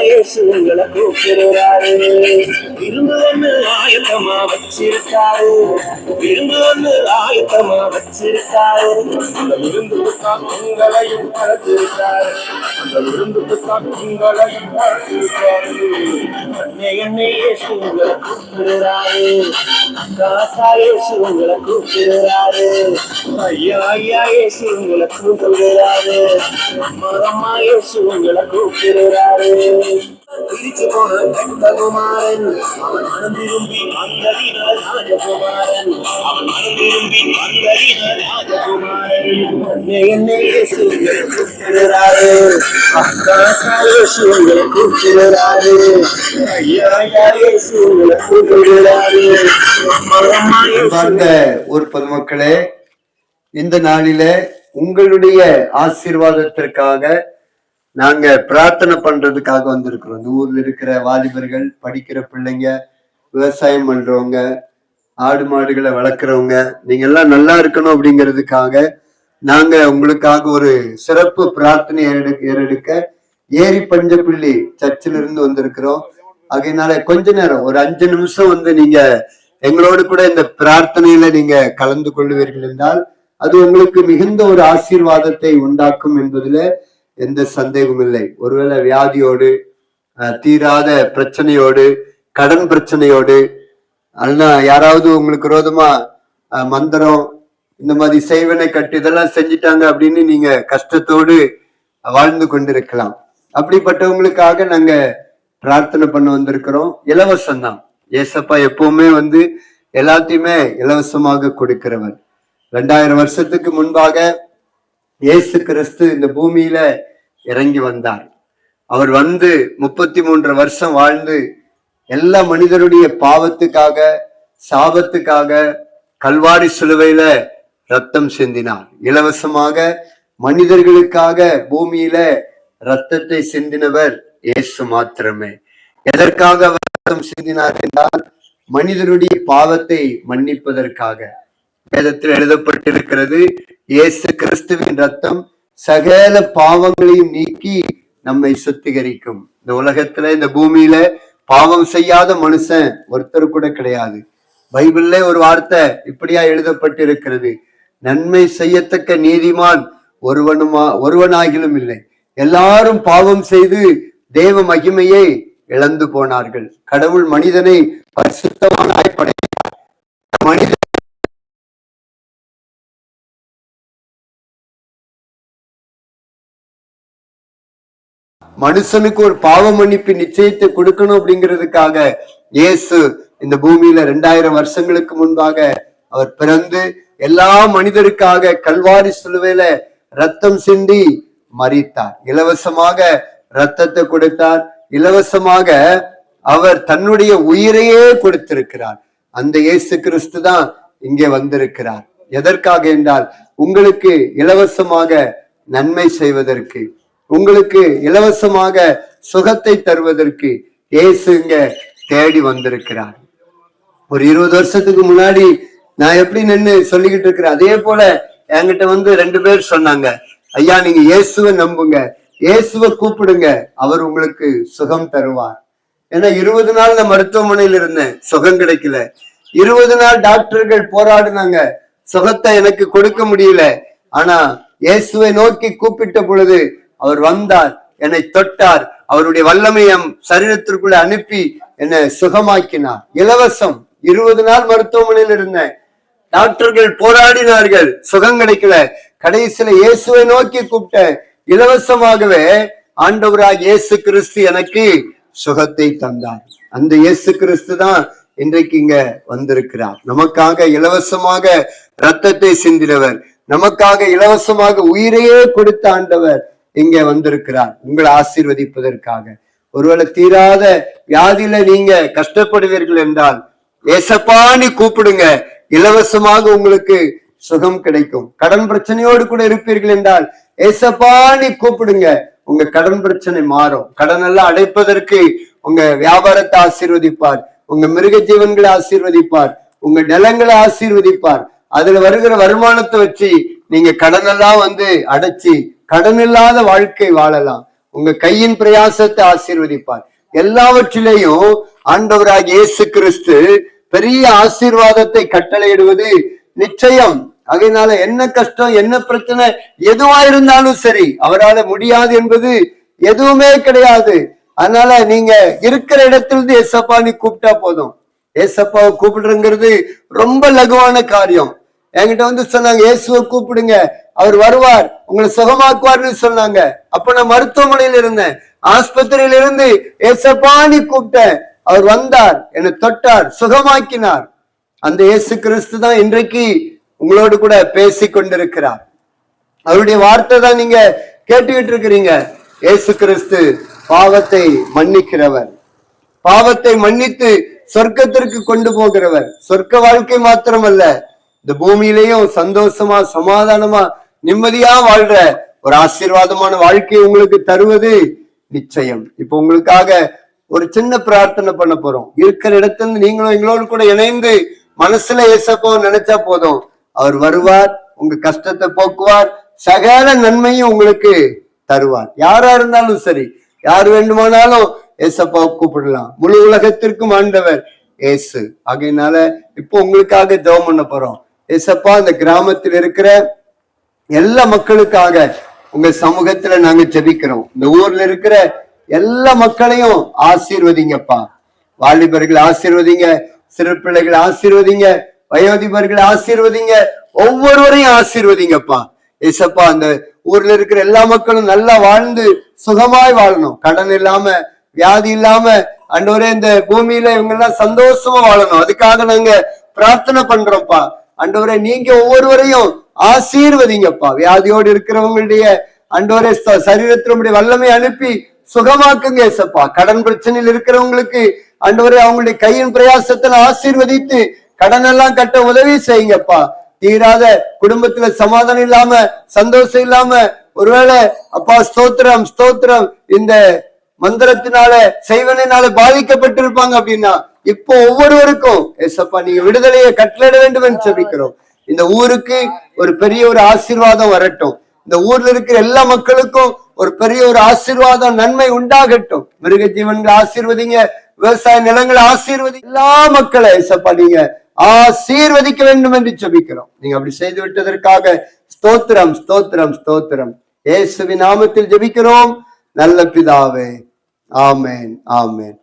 இயேசு உங்களை கூப்பிடுறாரு. விருந்து ஒண்ணு ஆயத்தமா வச்சிருக்காரு. விருந்து ஒண்ணு ஆயத்தமா வச்சிருக்காரு. அந்த விருந்துக்குத்தான் உங்களையும் அழைத்திருக்கிறார் அந்த விருந்துக்குத்தான் உங்களையும் அழைத்திருக்கிறார் அண்ணே அண்ணே இயேசு கூப்பிடுறாரு. அக்கா அக்கா கூப்பிடுறாரு. ஐயா ஐயா இயேசு கூப்பிடுறாரு. உங்களை கூப்பிடுறாரு. பிரிச்சு போன கண்டகுமாரன் அவன் மனம் திரும்பி வந்ததின ராஜகுமாரன் அவன் மனம் திரும்பி வந்ததின ராஜகுமாரன் கூப்பிடுறாரு அக்கா கூப்பிடுறாரு பார்த்த ஊர் பொதுமக்களே இந்த நாளில உங்களுடைய ஆசீர்வாதத்திற்காக நாங்க பிரார்த்தனை பண்றதுக்காக வந்திருக்கிறோம். இந்த ஊர்ல இருக்கிற வாலிபர்கள் படிக்கிற பிள்ளைங்க விவசாயம் பண்றவங்க ஆடு மாடுகளை வளர்க்குறவங்க நீங்க எல்லாம் நல்லா இருக்கணும் அப்படிங்கிறதுக்காக நாங்க உங்களுக்காக ஒரு சிறப்பு பிரார்த்தனை ஏறெடு- ஏறெடுக்க ஏரி பஞ்சப்பிள்ளி சர்ச்சில் இருந்து வந்திருக்கிறோம். அதனால கொஞ்ச நேரம் ஒரு அஞ்சு நிமிஷம் வந்து நீங்க எங்களோடு கூட இந்த பிரார்த்தனையில நீங்க கலந்து கொள்வீர்கள் என்றால் அது உங்களுக்கு மிகுந்த ஒரு ஆசீர்வாதத்தை உண்டாக்கும் என்பதுல எந்த சந்தேகமும் இல்லை. ஒருவேளை வியாதியோடு தீராத பிரச்சனையோடு கடன் பிரச்சனையோடு அல்லனா யாராவது உங்களுக்கு விரோதமா மந்திரம் இந்த மாதிரி செய்வனை கட்டு இதெல்லாம் செஞ்சிட்டாங்க அப்படின்னு நீங்க கஷ்டத்தோடு வாழ்ந்து கொண்டிருக்கலாம். அப்படிப்பட்டவங்களுக்காக நாங்க பிரார்த்தனை பண்ண வந்திருக்கிறோம். இலவசம் தான் ஏசப்பா எப்பவுமே வந்து எல்லாத்தையுமே இலவசமாக கொடுக்கிறவர். ரெண்டாயிரம் வருஷத்துக்கு முன்பாக இயேசு கிறிஸ்து இந்த பூமியில இறங்கி வந்தார். அவர் வந்து முப்பத்தி மூன்று வருஷம் வாழ்ந்து எல்லா மனிதருடைய பாவத்துக்காக சாபத்துக்காக கல்வாரி சிலுவையில ரத்தம் சிந்தினார். இலவசமாக மனிதர்களுக்காக பூமியில ரத்தத்தை சிந்தினவர் இயேசு மாத்திரமே. எதற்காக ரத்தம் சிந்தினார் என்றால் மனிதருடைய பாவத்தை மன்னிப்பதற்காக. வேதத்தில் எழுதப்பட்டிருக்கிறது. இயேசு கிறிஸ்துவின் ரத்தம் சகல பாவங்களையும் நீக்கி நம்மை சுத்திகரிக்கும். இந்த உலகத்துல இந்த பூமியில பாவம் செய்யாத மனுஷன் ஒருத்தர் கூட கிடையாது. பைபிள்ல ஒரு வார்த்தை இப்படியா எழுதப்பட்டிருக்கிறது. நன்மை செய்யத்தக்க நீதிமான் ஒருவனுமா ஒருவனாகிலும் இல்லை. எல்லாரும் பாவம் செய்து தேவ மகிமையை இழந்து போனார்கள். கடவுள் மனிதனை பரிசுத்தவானாய் படைத்தார். மனுஷனுக்கு ஒரு பாவ மன்னிப்பு நிச்சயத்தை கொடுக்கணும் அப்படிங்கிறதுக்காக இயேசு இந்த பூமியில ரெண்டாயிரம் வருஷங்களுக்கு முன்பாக அவர் பிறந்து எல்லா மனிதருக்காக கல்வாரி சிலுவையில ரத்தம் சிந்தி மறித்தார் இலவசமாக ரத்தத்தை கொடுத்தார். இலவசமாக அவர் தன்னுடைய உயிரையே கொடுத்திருக்கிறார். அந்த இயேசு கிறிஸ்து தான் இங்கே வந்திருக்கிறார். எதற்காக என்றால் உங்களுக்கு இலவசமாக நன்மை செய்வதற்கு. உங்களுக்கு இலவசமாக சுகத்தை தருவதற்கு இயேசுங்க தேடி வந்திருக்கிறார். ஒரு இருபது வருஷத்துக்கு முன்னாடி நான் எப்படி நின்னு சொல்லிக்கிட்டு இருக்கிறேன் அதே போல என்கிட்ட வந்து ரெண்டு பேர் சொன்னாங்க ஐயா நீங்க இயேசுவை நம்புங்க இயேசுவை கூப்பிடுங்க அவர் உங்களுக்கு சுகம் தருவார். ஏன்னா இருபது நாள் நான் மருத்துவமனையில் இருந்தேன் சுகம் கிடைக்கல. இருபது நாள் டாக்டர்கள் போராடினாங்க சுகத்தை எனக்கு கொடுக்க முடியல. ஆனா இயேசுவை நோக்கி கூப்பிட்ட பொழுது அவர் வந்தார் என்னை தொட்டார் அவருடைய வல்லமையம் சரீரத்திற்குள்ள அனுப்பி என்னை சுகமாக்கினார். இலவசம் இருபது நாள் மருத்துவமனையில் இருந்தேன். டாக்டர்கள் போராடினார்கள் சுகம் கிடைக்கல. கடைசியில இயேசுவை நோக்கி கூப்பிட்டேன். இலவசமாகவே ஆண்டவராக இயேசு கிறிஸ்து எனக்கு சுகத்தை தந்தார். அந்த இயேசு கிறிஸ்து தான் இன்றைக்கு இங்க வந்திருக்கிறார். நமக்காக இலவசமாக ரத்தத்தை சிந்தினவர். நமக்காக இலவசமாக உயிரையே கொடுத்த ஆண்டவர். இங்க வந்திருக்கிறார். உங்களை ஆசீர்வதிப்பதற்காக. ஒருவேளை தீராத வியாதியில நீங்க கஷ்டப்படுவீர்கள் என்றால் ஏசப்பான்னு கூப்பிடுங்க. இலவசமாக உங்களுக்கு சுகம் கிடைக்கும். கடன் பிரச்சனையோடு கூட இருப்பீர்கள் என்றால் ஏசப்பான்னு கூப்பிடுங்க. உங்க கடன் பிரச்சனை மாறும். கடன் எல்லாம் அடைப்பதற்கு உங்க வியாபாரத்தை ஆசீர்வதிப்பார். உங்க மிருக ஜீவன்களை ஆசீர்வதிப்பார். உங்க நிலங்களை ஆசீர்வதிப்பார். அதுல வருகிற வருமானத்தை வச்சு நீங்க கடன் எல்லாம் வந்து அடைச்சி கடன் இல்லாத வாழ்க்கை வாழலாம். உங்க கையின் பிரயாசத்தை ஆசீர்வதிப்பார். எல்லாவற்றிலேயும் ஆண்டவராக இயேசு கிறிஸ்து பெரிய ஆசீர்வாதத்தை கட்டளையிடுவது நிச்சயம். அதனால என்ன கஷ்டம் என்ன பிரச்சனை எதுவா இருந்தாலும் சரி அவரால முடியாது என்பது எதுவுமே கிடையாது. அதனால நீங்க இருக்கிற இடத்திலிருந்து ஏசப்பா நீ கூப்பிட்டா போதும். ஏசப்பாவை கூப்பிடுறங்கிறது ரொம்ப லகுவான காரியம். என்கிட்ட வந்து சொன்னாங்க இயேசுவை கூப்பிடுங்க. அவர் வருவார். உங்களை சுகமாக்குவார்னு சொன்னாங்க. அப்ப நான் மருத்துவமனையில இருந்தேன். ஆஸ்பத்திரியில இருந்து ஏசப்பானி கூப்பிட்டேன். அவர் வந்தார். என்னை தொட்டார். சுகமாக்கினார். அந்த இயேசு கிறிஸ்து தான் இன்றைக்கு உங்களோடு கூட பேசி கொண்டிருக்கிறார். அவருடைய வார்த்தை தான் நீங்க கேட்டுக்கிட்டு இருக்கிறீங்க. இயேசு கிறிஸ்து பாவத்தை மன்னிக்கிறவர். பாவத்தை மன்னித்து சொர்க்கத்திற்கு கொண்டு போகிறவர். சொர்க்க வாழ்க்கை மாத்திரமல்ல. இந்த பூமியிலையும் சந்தோஷமா சமாதானமா நிம்மதியா வாழ்ற ஒரு ஆசீர்வாதமான வாழ்க்கையை உங்களுக்கு தருவது நிச்சயம். இப்போ உங்களுக்காக ஒரு சின்ன பிரார்த்தனை பண்ண போறோம். இருக்கிற இடத்துல இருந்து நீங்களும் எங்களோடு கூட இணைந்து மனசுல ஏசப்போ நினைச்சா போதும். அவர் வருவார் உங்க கஷ்டத்தை போக்குவார் சகல நன்மையும் உங்களுக்கு தருவார். யாரா இருந்தாலும் சரி யார் வேண்டுமானாலும் ஏசப்பா கூப்பிடலாம். முழு உலகத்திற்கும் ஆண்டவர் ஏசு ஆகையினால இப்போ உங்களுக்காக ஜெபம் பண்ண போறோம். ஏசப்பா இந்த கிராமத்தில் இருக்கிற எல்லா மக்களுக்காக உங்க சமூகத்துல நாங்க ஜெபிக்கிறோம். இந்த ஊர்ல இருக்கிற எல்லா மக்களையும் ஆசீர்வதிங்கப்பா. வாலிபர்கள் ஆசீர்வதிங்க சிறு பிள்ளைகள் ஆசீர்வதிங்க வயோதிபர்கள் ஆசீர்வதிங்க ஒவ்வொருவரையும் ஆசீர்வதிங்கப்பா. ஏசப்பா அந்த ஊர்ல இருக்கிற எல்லா மக்களும் நல்லா வாழ்ந்து சுகமாய் வாழணும். கடன் இல்லாம வியாதி இல்லாம அண்டவரே இந்த பூமியில இவங்க எல்லாம் சந்தோஷமா வாழணும். அதுக்காக நாங்க பிரார்த்தனை பண்றோம்ப்பா. அண்டவரே நீங்க ஒவ்வொருவரையும் ஆசீர்வதிங்கப்பா. வியாதியோடு இருக்கிறவங்களுடைய அண்டோரே சரீரத்தினுடைய வல்லமை அனுப்பி சுகமாக்குங்க ஏசப்பா கடன் பிரச்சனையில் இருக்கிறவங்களுக்கு அண்டவரே அவங்களுடைய கையின் பிரயாசத்துல ஆசீர்வதித்து கடன் எல்லாம் கட்ட உதவி செய்யுங்கப்பா. தீராத குடும்பத்துல சமாதானம் இல்லாம சந்தோஷம் இல்லாம ஒருவேளை அப்பா ஸ்தோத்திரம் ஸ்தோத்திரம் இந்த மந்திரத்தினால செய்வனால பாதிக்கப்பட்டிருப்பாங்க அப்படின்னா இப்போ ஒவ்வொருவருக்கும் ஏசப்பா நீங்க விடுதலையை கட்டளிட வேண்டும் என்று செபிக்கிறோம். இந்த ஊருக்கு ஒரு பெரிய ஒரு ஆசீர்வாதம் வரட்டும். இந்த ஊர்ல இருக்கிற எல்லா மக்களுக்கும் ஒரு பெரிய ஒரு ஆசீர்வாதம் நன்மை உண்டாகட்டும். மிருக ஜீவன்களை ஆசீர்வதிங்க விவசாய நிலங்களை ஆசீர்வதி எல்லா மக்களை ஏசப்பா நீங்க ஆசீர்வதிக்க வேண்டும் என்று செபிக்கிறோம் நீங்க அப்படி செய்து விட்டதற்காக ஸ்தோத்திரம் ஸ்தோத்திரம் ஸ்தோத்திரம். இயேசுவின் நாமத்தில் ஜெபிக்கிறோம். நல்ல பிதாவே ஆமேன் ஆமேன்.